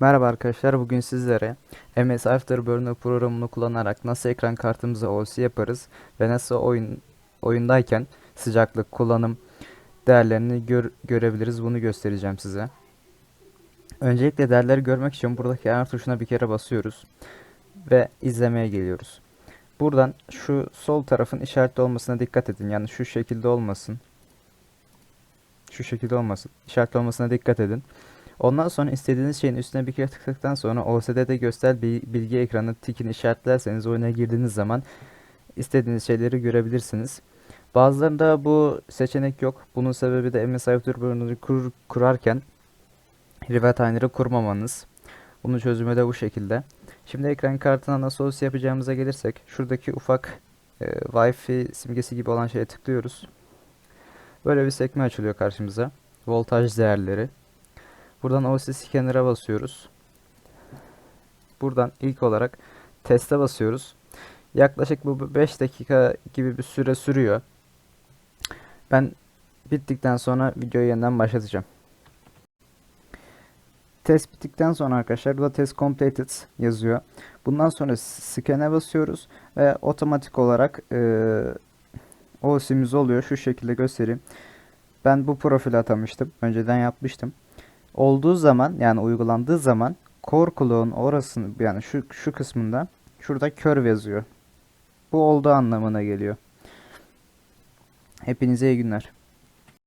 Merhaba arkadaşlar, bugün sizlere MS Afterburner programını kullanarak nasıl ekran kartımıza OC yaparız ve nasıl oyun oyundayken sıcaklık, kullanım değerlerini gör- görebiliriz bunu göstereceğim size. Öncelikle değerleri görmek için buradaki ayar tuşuna bir kere basıyoruz ve izlemeye geliyoruz. Buradan şu sol tarafın işaretli olmasına dikkat edin. Yani şu şekilde olmasın. Şu şekilde olmasın. İşaretli olmasına dikkat edin. Ondan sonra istediğiniz şeyin üstüne bir kere tıkladıktan sonra OSD'de göster bilgi ekranı tikini işaretlerseniz oyuna girdiğiniz zaman istediğiniz şeyleri görebilirsiniz. Bazılarında bu seçenek yok. Bunun sebebi de MS Afterburner'ı kur, kurarken Rivetiner'ı kurmamanız. Bunun çözümü de bu şekilde. Şimdi ekran kartına nasıl OS yapacağımıza gelirsek şuradaki ufak e, Wi-Fi simgesi gibi olan şeye tıklıyoruz. Böyle bir sekme açılıyor karşımıza. Voltaj değerleri. Buradan OC Scanner'a basıyoruz. Buradan ilk olarak teste basıyoruz. Yaklaşık bu 5 dakika gibi bir süre sürüyor. Ben bittikten sonra videoyu yeniden başlatacağım. Test bittikten sonra arkadaşlar burada test completed yazıyor. Bundan sonra scan'e basıyoruz ve otomatik olarak e, OC'miz oluyor. Şu şekilde göstereyim. Ben bu profili atamıştım. Önceden yapmıştım olduğu zaman yani uygulandığı zaman clock'un orasını yani şu şu kısmında şurada kör yazıyor. Bu olduğu anlamına geliyor. Hepinize iyi günler.